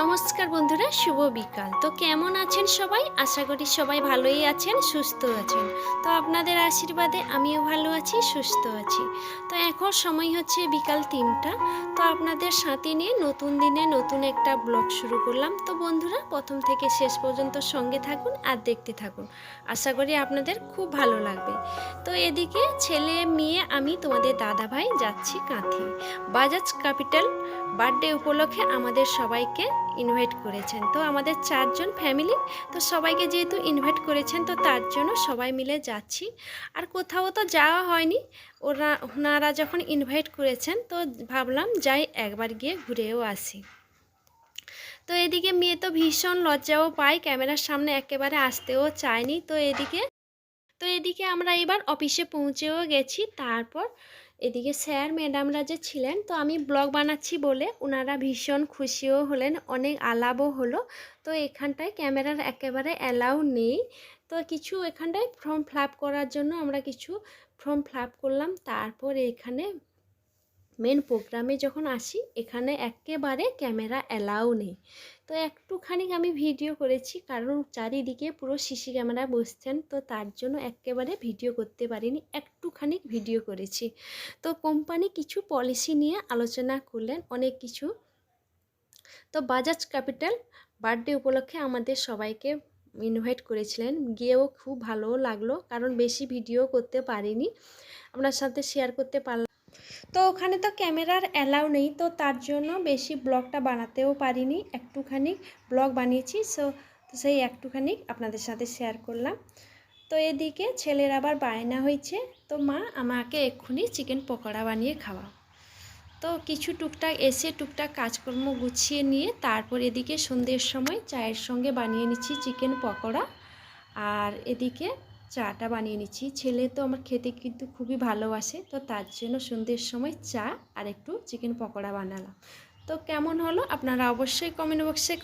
নমস্কার বন্ধুরা, শুভ বিকাল। তো কেমন আছেন সবাই? আশা করি সবাই ভালোই আছেন, সুস্থ আছেন। তো আপনাদের আশীর্বাদে আমিও ভালো আছি, সুস্থ আছি। তো এখন সময় হচ্ছে বিকাল তিনটা। তো আপনাদের সাথে নিয়ে নতুন দিনে নতুন একটা ব্লগ শুরু করলাম। তো বন্ধুরা, প্রথম থেকে শেষ পর্যন্ত সঙ্গে থাকুন আর দেখতে থাকুন। আশা করি আপনাদের খুব ভালো লাগবে। তো এদিকে ছেলে মেয়ে আমি তোমাদের দাদা ভাই যাচ্ছি কাঁথি। বাজাজ ক্যাপিটাল বার্থডে উপলক্ষে আমাদের সবাইকে ইনভাইট করেছেন। তো আমাদের চারজন ফ্যামিলি তো সবাইকে যেহেতু ইনভাইট করেছেন, তো তার জন্য সবাই মিলে যাচ্ছি। আর কোথাও তো যাওয়া হয়নি। ওরা, ওনারা যখন ইনভাইট করেছেন, তো ভাবলাম যাই একবার গিয়ে ঘুরেও আসি। তো এদিকে মেয়ে তো ভীষণ লজ্জাও পায়, ক্যামেরার সামনে একেবারে আসতেও চায়নি। তো এদিকে তো এদিকে আমরা এবার অফিসে পৌঁছেও গেছি। তারপর এদিকে স্যার, ম্যাডামরা যে ছিলেন, তো আমি ব্লগ বানাচ্ছি বলে ওনারা ভীষণ খুশিও হলেন, অনেক আলাপও হলো। তো এখানটায় ক্যামেরার একেবারে অ্যালাউ নেই। তো কিছু এখানটায় ফর্ম ফ্লাপ করার জন্য আমরা কিছু ফর্ম ফ্লাপ করলাম, তারপর এখানে মেন প্রোগ্রামে যখন আসি, এখানে একেবারে ক্যামেরা অ্যালাউ নেই। তো একটুখানি আমি ভিডিও করেছি, কারণ চারিদিকে পুরো সিসি ক্যামেরা বসছেন, তো তার জন্য একেবারে ভিডিও করতে পারিনি, একটুখানি ভিডিও করেছি। তো কোম্পানি কিছু পলিসি নিয়ে আলোচনা করলেন, অনেক কিছু। তো বাজাজ ক্যাপিটাল বার্থডে উপলক্ষে আমাদের সবাইকে ইনভাইট করেছিলেন, গিয়েও খুব ভালোও লাগল, কারণ বেশি ভিডিও করতে পারিনি। আপনার সাথে শেয়ার করতে পারলাম তো ওখানে তো ক্যামেরার অ্যালাউ নেই, তো তার জন্য বেশি ব্লগটা বানাতেও পারিনি, একটুখানি ব্লগ বানিয়েছি, সো সেই একটুখানি আপনাদের সাথে শেয়ার করলাম। তো এদিকে ছেলের আবার বায়না হয়েছে, তো মা আমাকে এক্ষুনি চিকেন পকোড়া বানিয়ে খাওয়া। তো কিছু টুকটাক এসে টুকটাক কাজকর্ম গুছিয়ে নিয়ে তারপর এদিকে সন্ধ্যের সময় চায়ের সঙ্গে বানিয়ে নিচ্ছি চিকেন পকোড়া। আর এদিকে চাটা বানিয়ে নিচ্ছি। ছেলে তো আমার খেতে কিন্তু খুবই ভালোবাসে, তো তার জন্য সন্ধ্যের সময় চা আর একটু চিকেন পকোড়া বানালাম। তো কেমন হলো? আপনারা অবশ্যই কমেন্ট বক্সে